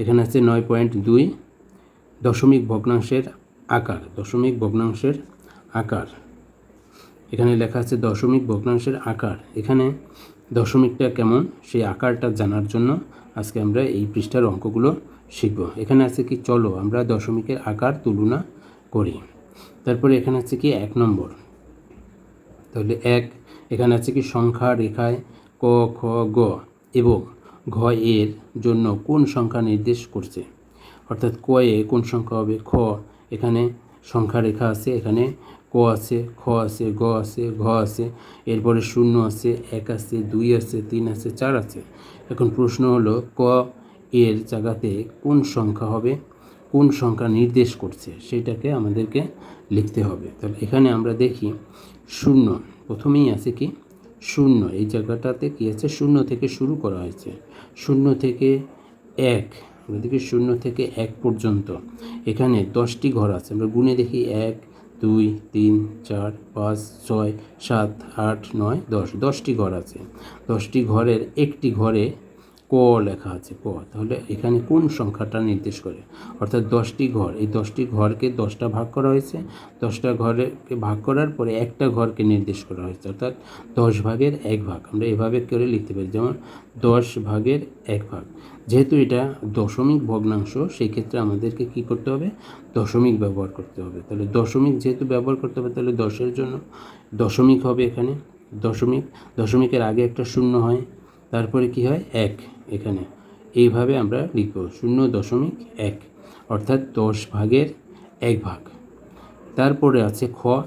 এখানে আছে নয় পয়েন্ট দুই দশমিক ভগ্নাংশের আকার, দশমিক ভগ্নাংশের আকার। এখানে লেখা আছে দশমিক ভগ্নাংশের আকার। এখানে দশমিকটা কেমন? সেই আকারটা জানার জন্য আজকে আমরা এই পৃষ্ঠার অঙ্কগুলো শিখব। এখানে আছে কি, চলো আমরা দশমিকের আকার তুলনা করি। তারপরে এখানে আছে কি, এক নম্বর। তাহলে এক, এখানে আছে কি, সংখ্যা, রেখায় ক, খ, গ এবং ঘ এর জন্য কোন সংখ্যা নির্দেশ করছে? অর্থাৎ ক এ কোন সংখ্যা হবে? খ। এখানে সংখ্যা রেখা আছে, এখানে ক আছে, খ আছে, গ আছে, ঘ আছে, এরপরে শূন্য আছে, এক আছে, দুই আছে, তিন আছে, চার আছে। এখন প্রশ্ন হলো ক এর জায়গাতে কোন সংখ্যা হবে? কোন সংখ্যা নির্দেশ করছে? সেটাকে আমাদেরকে লিখতে হবে। তাহলে এখানে আমরা দেখি, শূন্য। প্রথমেই আছে কি? শূন্য, এই জায়গাটাতে কী আছে? শূন্য থেকে শুরু করা হয়েছে। শূন্য থেকে এক ওদিকে শূন্য থেকে এক পর্যন্ত। এখানে দশটি ঘর আছে। আমরা গুনে দেখি, এক, দুই, তিন, চার, পাঁচ, ছয়, সাত, আট, নয়, দশ। দশটি ঘর আছে। দশটি ঘরের একটি ঘরে ক লেখা আছে, ক। তাহলে এখানে কোন সংখ্যাটা নির্দেশ করে? অর্থাৎ দশটি ঘর। এই দশটি ঘরকে দশটা ভাগ করা হয়েছে। দশটা ঘরকে ভাগ করার পরে একটা ঘরকে নির্দেশ করা হয়েছে। অর্থাৎ দশ ভাগের এক ভাগ। আমরা এভাবে করে লিখতে পারি। যেমন দশ ভাগের এক ভাগ। যেহেতু এটা দশমিক ভগ্নাংশ সেই ক্ষেত্রে আমাদেরকে কি করতে হবে? দশমিক ব্যবহার করতে হবে। তাহলে দশমিক যেহেতু ব্যবহার করতে হবে, তাহলে দশের জন্য দশমিক হবে এখানে। দশমিক। দশমিকের আগে একটা শূন্য হয়। তারপরে কি হয়? এক, এখানে। এইভাবে আমরা লিখব। শূন্য দশমিক এক, অর্থাৎ দশ ভাগের এক ভাগ। তারপরে আছে খ।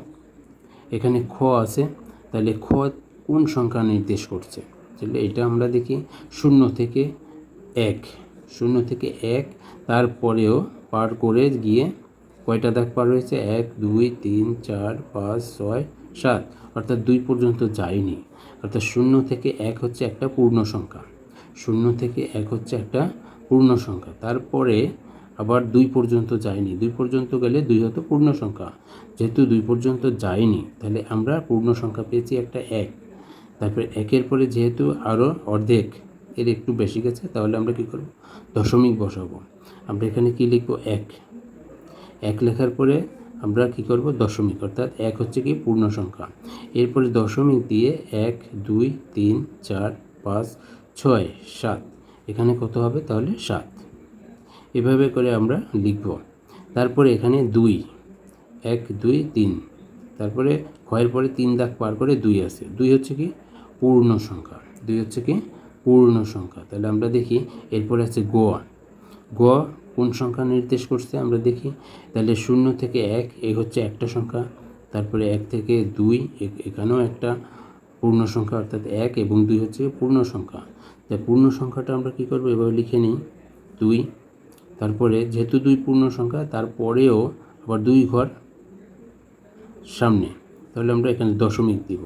এখানে খ আছে। তাহলে খ কোন সংখ্যা নির্দেশ করছে? তাহলে এটা আমরা দেখি, শূন্য থেকে এক। শূন্য থেকে এক, তারপরেও পার করে গিয়ে কয়টা দাগ পার হয়েছে? এক, দুই, তিন, চার, পাঁচ, ছয় সাত, অর্থাৎ দুই পর্যন্ত যায়নি। অর্থাৎ শূন্য থেকে এক হচ্ছে একটা পূর্ণ সংখ্যা। শূন্য থেকে এক হচ্ছে একটা পূর্ণ সংখ্যা। তারপরে আবার দুই পর্যন্ত যায়নি। দুই পর্যন্ত গেলে দুই হতো পূর্ণ সংখ্যা। যেহেতু দুই পর্যন্ত যায়নি, তাহলে আমরা পূর্ণ সংখ্যা পেয়েছি একটা এক। তারপরে একের পরে যেহেতু আরও অর্ধেক, এর একটু বেশি গেছে, তাহলে আমরা কী করব? দশমিক বসাবো। আমরা এখানে কি লিখব? এক। এক লেখার পরে আমরা কি করব? দশমিক, অর্থাৎ এক হচ্ছে কি পূর্ণ সংখ্যা। এরপরে দশমিক দিয়ে এক, দুই, তিন, চার, পাঁচ, ছয়, সাত। এখানে কত হবে? তাহলে সাত। এভাবে করে আমরা লিখব। তারপরে এখানে দুই, এক, দুই, তিন। তারপরে ক্ষয়ের পরে তিন দাগ পার করে দুই আছে। দুই হচ্ছে কি পূর্ণ সংখ্যা। দুই হচ্ছে কি পূর্ণ সংখ্যা। তাহলে আমরা দেখি, এরপরে আছে গোয়া গ কোন সংখ্যা নির্দেশ করছে আমরা দেখি। তাহলে শূন্য থেকে এক এই হচ্ছে একটা সংখ্যা, তারপরে এক থেকে দুই, এ- এখানেও একটা পূর্ণ সংখ্যা, অর্থাৎ এক এবং দুই হচ্ছে পূর্ণ সংখ্যা। তাই পূর্ণ সংখ্যাটা আমরা কী করব? এভাবে লিখে নিই। দুই, তারপরে যেহেতু দুই পূর্ণ সংখ্যা, তারপরেও আবার দুই ঘর সামনে, তাহলে আমরা এখানে দশমিক দিব।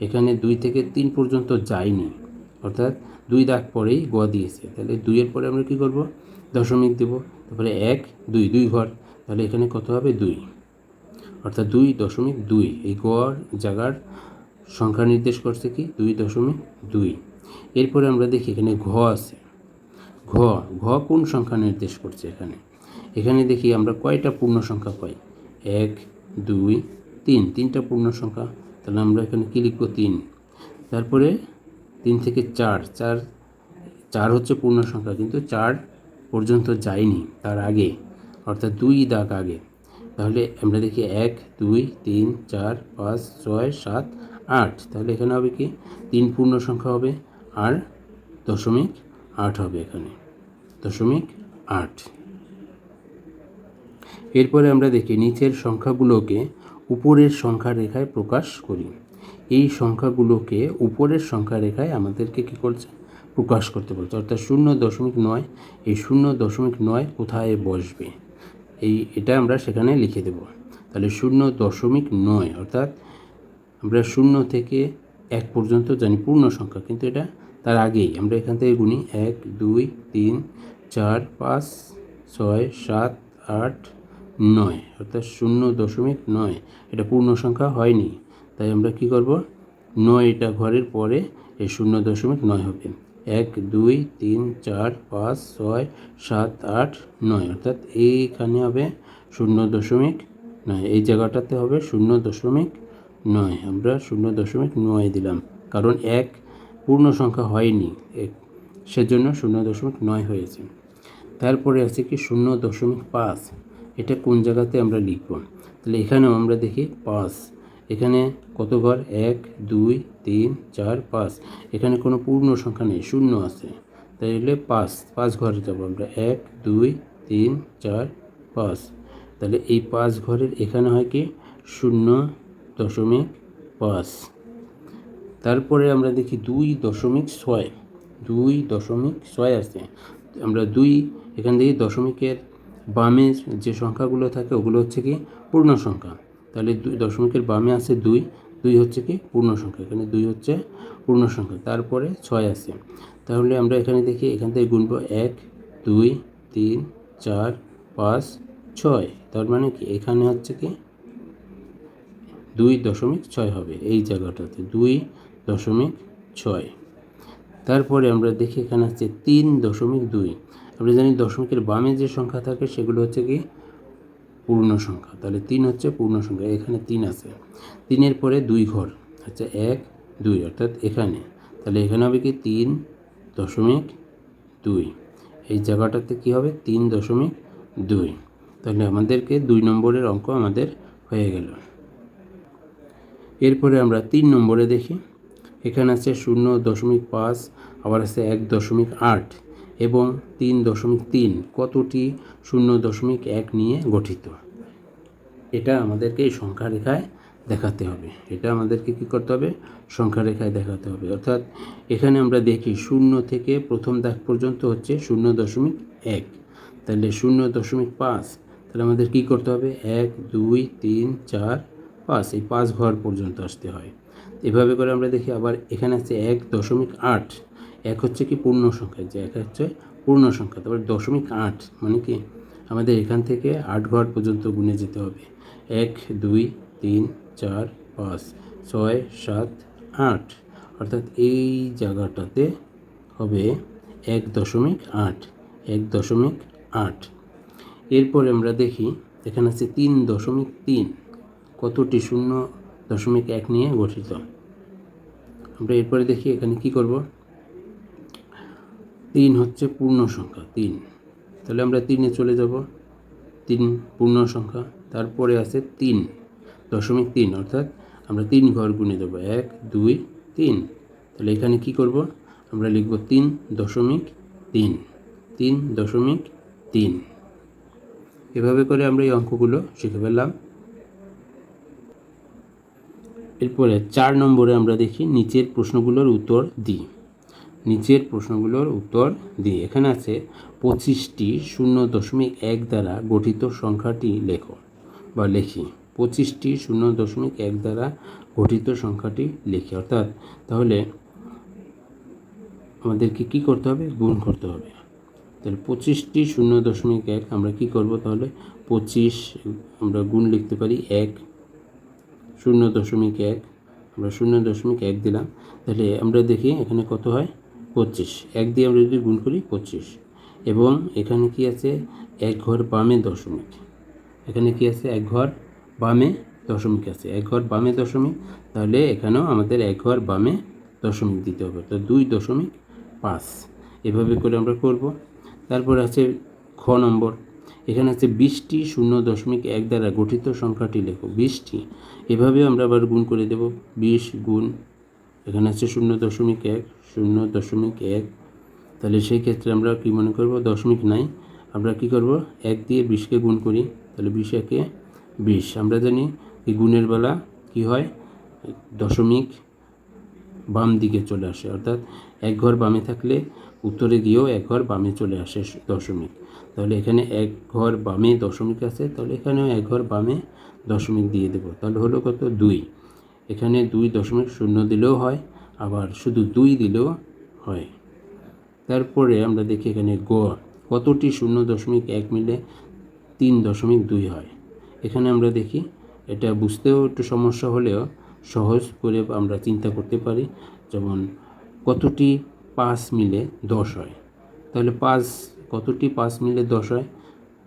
এখানে দুই থেকে তিন পর্যন্ত যায়নি, অর্থাৎ দুই দাগ পরেই গ দিয়েছে। তাহলে দুইয়ের পরে আমরা কী করব? দশমিক দেব, তারপরে এক, দুই দুই ঘর, তাহলে এখানে কত হবে? দুই। অর্থাৎ দুই দশমিক দুই, এই গড় জায়গার সংখ্যা নির্দেশ করছে কি? দুই দশমিক দুই। এরপরে আমরা দেখি এখানে ঘ আছে। ঘ ঘ কোন সংখ্যা নির্দেশ করছে এখানে? এখানে দেখি আমরা কয়টা পূর্ণ সংখ্যা পাই? এক, দুই, তিন, তিনটা পূর্ণ সংখ্যা। তাহলে আমরা এখানে কী লিখব? তিন। তারপরে তিন থেকে চার চার চার হচ্ছে পূর্ণ সংখ্যা, কিন্তু চার পর্যন্ত যায়নি তার আগে, অর্থাৎ দুই দাগ আগে। তাহলে আমরা দেখি এক, দুই, তিন, চার, পাঁচ, ছয়, সাত, আট। তাহলে এখানে হবে কি? তিন পূর্ণ সংখ্যা হবে, আর দশমিক আট হবে এখানে। দশমিক আট। এরপরে আমরা দেখি নিচের সংখ্যাগুলোকে উপরের সংখ্যা রেখায় প্রকাশ করি। এই সংখ্যাগুলোকে উপরের সংখ্যা রেখায় আমাদেরকে কী করছে? প্রকাশ করতে বলছে। অর্থাৎ শূন্য দশমিক নয়, এই শূন্য দশমিক নয় কোথায় বসবে? এই, এটা আমরা সেখানে লিখে দেব। তাহলে শূন্য দশমিক নয়, অর্থাৎ আমরা শূন্য থেকে এক পর্যন্ত জানি পূর্ণ সংখ্যা, কিন্তু এটা তার আগেই। আমরা এখান থেকে গুনি এক, দুই, তিন, চার, পাঁচ, ছয়, সাত, আট, নয়, অর্থাৎ শূন্য দশমিক নয়। এটা পূর্ণ সংখ্যা হয়নি, তাই আমরা কি করব? নয়টা ঘরের পরে এই শূন্য দশমিক নয় হবে। এক, দুই, তিন, চার, পাঁচ, ছয়, সাত, আট, নয়। অর্থাৎ এইখানে হবে শূন্য দশমিক নয়। এই জায়গাটাতে হবে শূন্য দশমিক নয়। আমরা শূন্য দশমিক নয় দিলাম। কারণ এক পূর্ণ সংখ্যা হয়নি। এক, সেজন্য শূন্য দশমিক নয় হয়েছে। তারপরে আছে কি শূন্য দশমিক পাঁচ। এটা কোন জায়গাতে আমরা লিখব? তাহলে এখানেও আমরা দেখি পাঁচ। এখানে কত ঘর? এক, দুই, তিন, চার, পাঁচ। এখানে কোনো পূর্ণ সংখ্যা নেই, শূন্য আছে। তাই তাইলে পাঁচ পাঁচ ঘরে যাব আমরা। এক, দুই, তিন, চার, পাঁচ। তাহলে এই পাঁচ ঘরের এখানে হয় কি? শূন্য দশমিক পাঁচ। তারপরে আমরা দেখি দুই দশমিক ছয়। দুই দশমিক ছয় আছে। আমরা দুই, এখান থেকে দশমিকের বামে যে সংখ্যাগুলো থাকে, ওগুলো হচ্ছে কি? পূর্ণ সংখ্যা। তাহলে দুই দশমিকের বামে আছে দুই দুই হচ্ছে কি পূর্ণ সংখ্যা এখানে দুই হচ্ছে পূর্ণ সংখ্যা তারপরে ছয় আছে। তাহলে আমরা এখানে দেখি, এখান থেকে গুনবো এক, দুই, তিন, চার, পাঁচ, ছয়। তার মানে কি? এখানে হচ্ছে কি দুই দশমিক ছয় হবে এই জায়গাটাতে, দুই দশমিক ছয়। তারপরে আমরা দেখি এখানে আছে তিন দশমিক দুই। আমরা জানি দশমিকের বামে যে সংখ্যা থাকে সেগুলো হচ্ছে কি পূর্ণ সংখ্যা। তাহলে তিন হচ্ছে পূর্ণ সংখ্যা, এখানে তিন আছে। তিনের পরে দুই ঘর আচ্ছা এক, দুই, অর্থাৎ এখানে। তাহলে এখানে হবে কি? তিন দশমিক দুই। এই জায়গাটাতে কি হবে? তিন দশমিক দুই। তাহলে আমাদেরকে দুই নম্বরের অঙ্ক আমাদের হয়ে গেল। এরপরে আমরা তিন নম্বরে দেখি। এখানে আছে শূন্য দশমিক পাঁচ, আবার আছে এক দশমিক আট। এবং তিন দশমিক তিন কতটি শূন্য দশমিক এক নিয়ে গঠিত? এটা আমাদেরকে এই সংখ্যা রেখায় দেখাতে হবে। এটা আমাদেরকে কী করতে হবে? সংখ্যা রেখায় দেখাতে হবে। অর্থাৎ এখানে আমরা দেখি শূন্য থেকে প্রথম দাগ পর্যন্ত হচ্ছে শূন্য দশমিক এক। তাহলে শূন্য দশমিক পাঁচ, তাহলে আমাদের কী করতে হবে? এক, দুই, তিন, চার, পাঁচ। এই পাঁচ ঘর পর্যন্ত আসতে হয়। এভাবে করে আমরা দেখি আবার এখানে আছে এক দশমিক আট। এক হচ্ছে কি পূর্ণ সংখ্যা, যে এক হচ্ছে পূর্ণ সংখ্যা, তারপর দশমিক আট মানে কি? আমাদের এখান থেকে আট ঘর পর্যন্ত গুনে যেতে হবে। এক, দুই, তিন, চার, পাঁচ, ছয়, সাত, আট। অর্থাৎ এই জায়গাটাতে হবে এক দশমিক আট, এক দশমিক আট। এরপরে আমরা দেখি, এখানে আছে তিন দশমিক তিন। কতটি শূন্য দশমিক এক নিয়ে গঠিত? আমরা এরপরে দেখি এখানে কি করব? তিন হচ্ছে পূর্ণ সংখ্যা তিন। তাহলে আমরা তিনে চলে যাব। তিন পূর্ণ সংখ্যা তারপরে আছে তিন, দশমিক তিন, অর্থাৎ আমরা তিন ঘর গুনে দেবো, এক, দুই, তিন। তাহলে এখানে কি করব? আমরা লিখব তিন দশমিক তিন তিন দশমিক তিন। এভাবে করে আমরা এই অঙ্কগুলো শিখে ফেললাম। এরপরে চার নম্বরে আমরা দেখি নিচের প্রশ্নগুলোর উত্তর দিই। নিচের প্রশ্নগুলোর উত্তর দিই। এখানে আছে পঁচিশটি শূন্য দশমিক এক দ্বারা গঠিত সংখ্যাটি লেখো বা লেখি। পঁচিশটি শূন্য দশমিক এক দ্বারা গঠিত সংখ্যাটি লিখি। অর্থাৎ তাহলে আমাদেরকে কি করতে হবে? গুণ করতে হবে। তাহলে পঁচিশটি শূন্য দশমিক এক, আমরা কি করব তাহলে? পঁচিশ, আমরা গুণ লিখতে পারি এক, শূন্য দশমিক এক, আমরা শূন্য দশমিক এক দিলাম। তাহলে আমরা দেখি এখানে কত হয়? পঁচিশ। এক দিয়ে আমরা যদি গুণ করি পঁচিশ। এবং এখানে কি আছে? এক ঘর বামে দশমিক। এখানে কি আছে? এক ঘর বামে দশমিক আছে। এক ঘর বামে দশমিক, তাহলে এখানেও আমাদের এক ঘর বামে দশমিক দিতে হবে। তো দুই দশমিক পাঁচ। এভাবে করে আমরা করব। তারপর আছে খ নম্বর। এখানে আছে বিশটি শূন্য দশমিক এক দ্বারা গঠিত সংখ্যাটি লেখো। বিশটি। এভাবে আমরা আবার গুণ করে দেব। বিশ গুণ এখানে আছে শূন্য দশমিক এক, শূন্য দশমিক এক। তাহলে সেই ক্ষেত্রে আমরা কী মনে করব? দশমিক নাই। আমরা কি করব? এক দিয়ে বিশকে গুণ করি। তাহলে বিশ একে বিশ। আমরা জানি এই গুণের বেলা কি হয়? দশমিক বাম দিকে চলে আসে। অর্থাৎ এক ঘর বামে থাকলে উত্তরে গিয়েও এক ঘর বামে চলে আসে দশমিক। তাহলে এখানে এক ঘর বামে দশমিক আছে। তাহলে এখানেও এক ঘর বামে দশমিক দিয়ে দেব। তাহলে হলো কত? দুই। এখানে দুই দশমিক শূন্য দিলেও হয়, আবার শুধু দুই দিলেও হয়। তারপরে আমরা দেখি এখানে গ, কতটি শূন্য দশমিক এক মিলে তিন দশমিক দুই হয়? এখানে আমরা দেখি, এটা বুঝতেও একটু সমস্যা হলেও সহজ করে আমরা চিন্তা করতে পারি, যেমন কতটি পাঁচ মিলে দশ হয়? তাহলে পাঁচ, কতটি পাঁচ মিলে দশ হয়?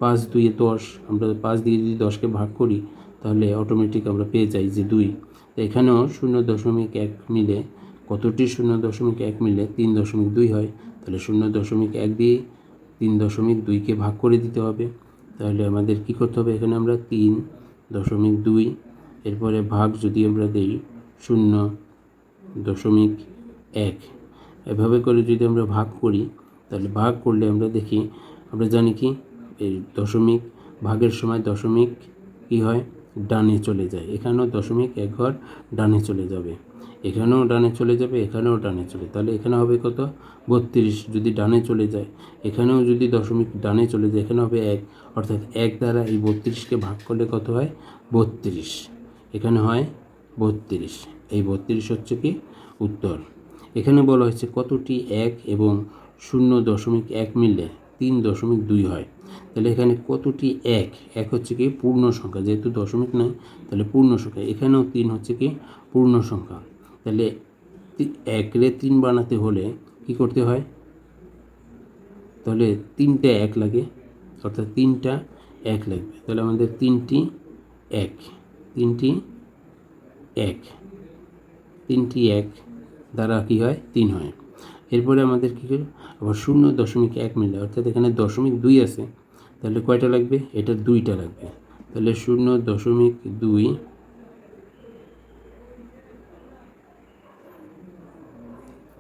পাঁচ দুইয়ে দশ, আমরা পাঁচ দিয়ে যদি দশকে ভাগ করি, তাহলে অটোমেটিক আমরা পেয়ে যাই যে দুই। এখানেও শূন্য দশমিক এক মিলে কতটি শূন্য দশমিক এক মিলে তিন দশমিক দুই হয়? তাহলে শূন্য দশমিক এক দিয়ে তিন দশমিক দুইকে ভাগ করে দিতে হবে। তাহলে আমাদের কি করতে হবে? এখানে আমরা তিন দশমিক দুই, এরপরে ভাগ যদি আমরা দেই শূন্য দশমিক এক। এভাবে করে যদি আমরা ভাগ করি, তাহলে ভাগ করলে আমরা দেখি, আমরা জানি কি? এই দশমিক ভাগের সময় দশমিক কি হয়? ডানে চলে যায়। এখানেও দশমিক, এক ঘর ডানে চলে যাবে। এখানেও ডানে চলে যাবে, এখানেও ডানে চলে। তাহলে এখানে হবে কত? বত্রিশ। যদি ডানে চলে যায়, এখানেও যদি দশমিক ডানে চলে যায়, এখানে হবে এক। অর্থাৎ এক দ্বারা এই বত্রিশকে ভাগ করলে কত হয়? বত্রিশ। এখানে হয় বত্রিশ। এই বত্রিশ হচ্ছে কি? উত্তর। এখানে বলা হয়েছে কতটি এক এবং শূন্য দশমিক এক মিললে তিন দশমিক দুই হয়। তাহলে এখানে কতটি এক? এক হচ্ছে কি পূর্ণ সংখ্যা, যেহেতু দশমিক নাই, তাহলে পূর্ণ সংখ্যা। এখানেও তিন হচ্ছে কি পূর্ণ সংখ্যা। তাহলে একরে তিন বানাতে হলে কি করতে হয়? তাহলে তিনটে এক লাগে, অর্থাৎ তিনটা এক লাগবে। তাহলে আমাদের তিনটি এক তিনটি এক তিনটি এক দ্বারা কী হয়? তিন হয়। এরপরে আমাদের কী আবার শূন্য দশমিক এক মিলে, অর্থাৎ এখানে দশমিক দুই আছে। তাহলে কয়টা লাগবে? এটা দুইটা লাগবে। তাহলে শূন্য দশমিক দুই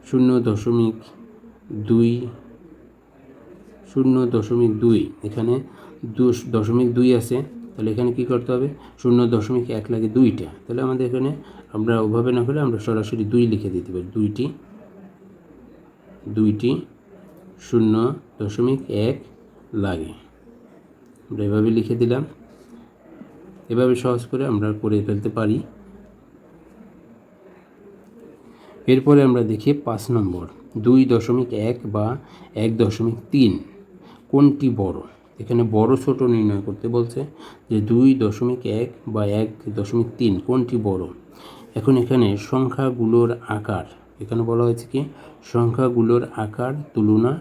শূন্য দশমিক দুই শূন্য দশমিক দুই। এখানে দশ- দশমিক দুই আছে। তাহলে এখানে কি করতে হবে? শূন্য দশমিক এক লাগে দুইটা। তাহলে আমাদের এখানে আমরা ওভাবে না হলে আমরা সরাসরি দুই লিখে দিতে পারি। দুইটি দুইটি শূন্য দশমিক এক লাগে। আমরা এভাবে লিখে দিলাম। এভাবে সহজ করে আমরা করে ফেলতে পারি। এরপরে আমরা দেখি পাঁচ নম্বর। দুই দশমিক এক বা এক দশমিক তিন। কোনটি বড়? এখানে বড় ছোট নির্ণয় করতে বলছে যে দুই দশমিক এক বা এক দশমিক তিন, কোনটি বড়? এখন এখানে সংখ্যাগুলোর আকার, এখানে বলা হয়েছে কি? সংখ্যাগুলোর আকার তুলনা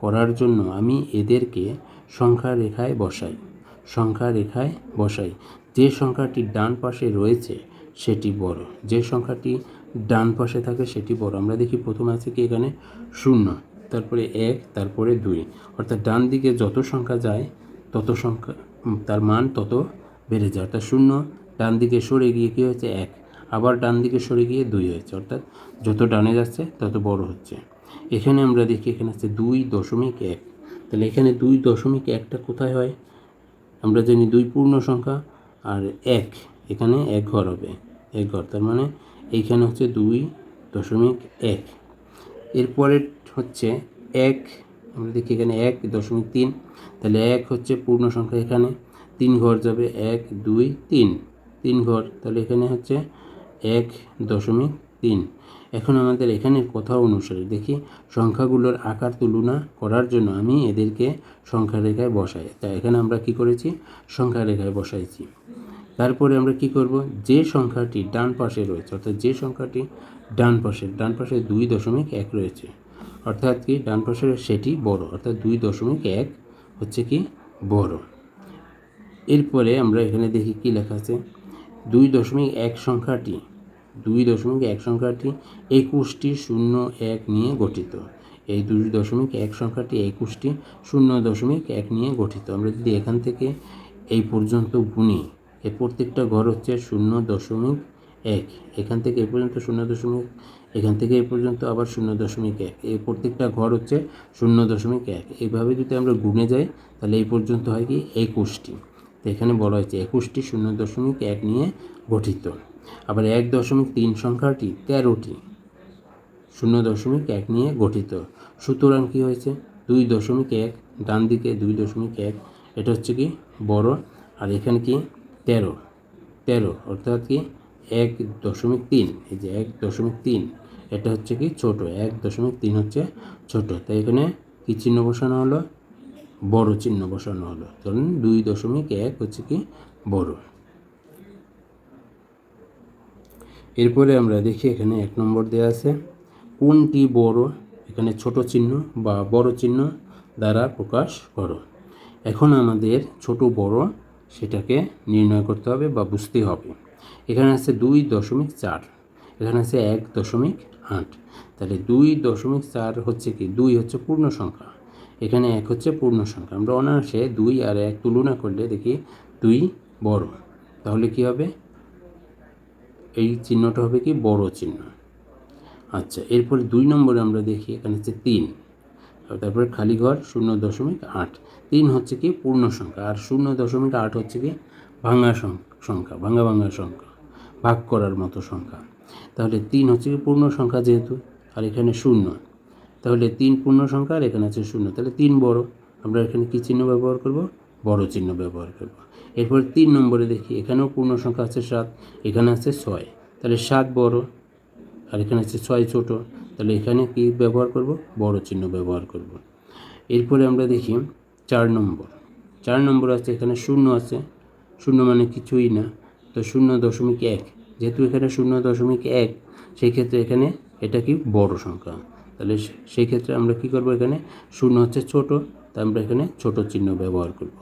করার জন্য আমি এদেরকে সংখ্যা রেখায় বসাই সংখ্যা রেখায় বসাই। যে সংখ্যাটি ডান পাশে রয়েছে, সেটি বড়। যে সংখ্যাটি ডান পাশে থাকে, সেটি বড়। আমরা দেখি প্রথমে আছে কি এখানে? শূন্য, তারপরে এক, তারপরে দুই। অর্থাৎ ডান দিকে যত সংখ্যা যায়, তত সংখ্যা তার মান তত বেড়ে যায়। অর্থাৎ শূন্য, ডান দিকে সরে গিয়ে কী হয়েছে? এক। আবার ডান দিকে সরে গিয়ে দুই হয়েছে। অর্থাৎ যত ডানে যাচ্ছে, তত বড় হচ্ছে। এখানে আমরা দেখি এখানে আছে দুই দশমিক এক। তাহলে এখানে দুই দশমিক একটা কোথায় হয়? আমরা জানি দুই পূর্ণ সংখ্যা আর এক। এখানে এক ঘর হবে, এক ঘর। তার মানে এইখানে হচ্ছে দুই দশমিক এক। এরপরে হচ্ছে এক, আমরা দেখি এখানে এক দশমিক তিন। তাহলে এক হচ্ছে পূর্ণ সংখ্যা এখানে। তিন ঘর যাবে এক, দুই, তিন। তিন ঘর, তাহলে এখানে হচ্ছে এক দশমিক তিন। এখন আমাদের এখানের কথা অনুসারে দেখি সংখ্যাগুলোর আকার তুলনা করার জন্য আমি এদেরকে সংখ্যা রেখায় বসাই। তা এখানে আমরা কি করেছি? সংখ্যা রেখায় বসাইছি। তারপরে আমরা কি করব? যে সংখ্যাটি ডান পাশে রয়েছে, অর্থাৎ যে সংখ্যাটি ডান পাশে ডান পাশে দুই দশমিক এক রয়েছে। অর্থাৎ কি? ডান পাশের সেটি বড়, অর্থাৎ দুই দশমিক এক হচ্ছে কি? বড়। এরপরে আমরা এখানে দেখি কি লেখা আছে? দুই দশমিক এক সংখ্যাটি দুই দশমিক এক সংখ্যাটি একুশটি শূন্য এক নিয়ে গঠিত। এই দুই দশমিক এক সংখ্যাটি একুশটি শূন্য দশমিক এক নিয়ে গঠিত। আমরা যদি এখান থেকে এই পর্যন্ত গুণি এই প্রত্যেকটা ঘর হচ্ছে শূন্য দশমিক এক। এখান থেকে এ পর্যন্ত শূন্য দশমিক, এখান থেকে এ পর্যন্ত আবার শূন্য দশমিক এক। এই প্রত্যেকটা ঘর হচ্ছে শূন্য দশমিক এক। এইভাবে যদি আমরা গুণে যাই, তাহলে এই পর্যন্ত হয় কি একুশটি। তো এখানে বলা হয়েছে একুশটি শূন্য দশমিক এক নিয়ে গঠিত। আবার এক দশমিক তিন সংখ্যাটি তেরোটি। শূন্য দশমিক এক নিয়ে গঠিত। সুতরাং কি হয়েছে? দুই দশমিক এক, ডান দিকে দুই দশমিক এক, এটা হচ্ছে কি? বড়। আর এখানে কি? তেরো। তেরো, অর্থাৎ কি? এক দশমিক তিন। এই যে এক দশমিক তিন, এটা হচ্ছে কি? ছোট। এক দশমিক তিন হচ্ছে ছোট। তাই এখানে কি চিহ্ন বসানো হলো? বড় চিহ্ন বসানো হলো। ধরুন দুই দশমিক এক হচ্ছে কি? বড়। এরপরে আমরা দেখি এখানে এক নম্বর দেওয়া আছে, কোনটি বড়? এখানে ছোট চিহ্ন বা বড় চিহ্ন দ্বারা প্রকাশ করো। এখন আমাদের ছোট বড় সেটাকে নির্ণয় করতে হবে বা বুঝতে হবে। এখানে আছে দুই দশমিক চার, এখানে আছে এক দশমিক আট। তাহলে দুই দশমিক চার হচ্ছে কি? দুই হচ্ছে পূর্ণ সংখ্যা। এখানে এক হচ্ছে পূর্ণ সংখ্যা। আমরা অনায়াসে দুই আর এক তুলনা করলে দেখি দুই বড়। তাহলে কি হবে? এই চিহ্নটা হবে কি বড় চিহ্ন। আচ্ছা এরপরে দুই নম্বরে আমরা দেখি, এখানে হচ্ছে তিন। তারপরে খালি ঘর শূন্য দশমিক আট। তিন হচ্ছে কি পূর্ণ সংখ্যা, আর শূন্য দশমিক আট হচ্ছে কি ভাঙা সংখ্যা, ভাঙা ভাঙা সংখ্যা, ভাগ করার মতো সংখ্যা। তাহলে তিন হচ্ছে কি পূর্ণ সংখ্যা যেহেতু, আর এখানে শূন্য। তাহলে তিন পূর্ণ সংখ্যা আর এখানে আছে শূন্য। তাহলে তিন বড়। আমরা এখানে কী চিহ্ন ব্যবহার করব? বড় চিহ্ন ব্যবহার করব। এরপর তিন নম্বরে দেখি, এখানেও পূর্ণ সংখ্যা আছে সাত, এখানে আছে ছয়। তাহলে সাত বড়, আর এখানে আছে ছয় ছোট। তাহলে এখানে কি ব্যবহার করব? বড় চিহ্ন ব্যবহার করব। এরপরে আমরা দেখি চার নম্বর। চার নম্বর আছে, এখানে শূন্য আছে। শূন্য মানে কিছুই না। তো শূন্য দশমিক এক। যেহেতু এখানে শূন্য দশমিক এক সেই ক্ষেত্রে এখানে এটা কি বড় সংখ্যা। তাহলে সেই ক্ষেত্রে আমরা কি করব এখানে? শূন্য হচ্ছে ছোট, তাই আমরা এখানে ছোট চিহ্ন ব্যবহার করব।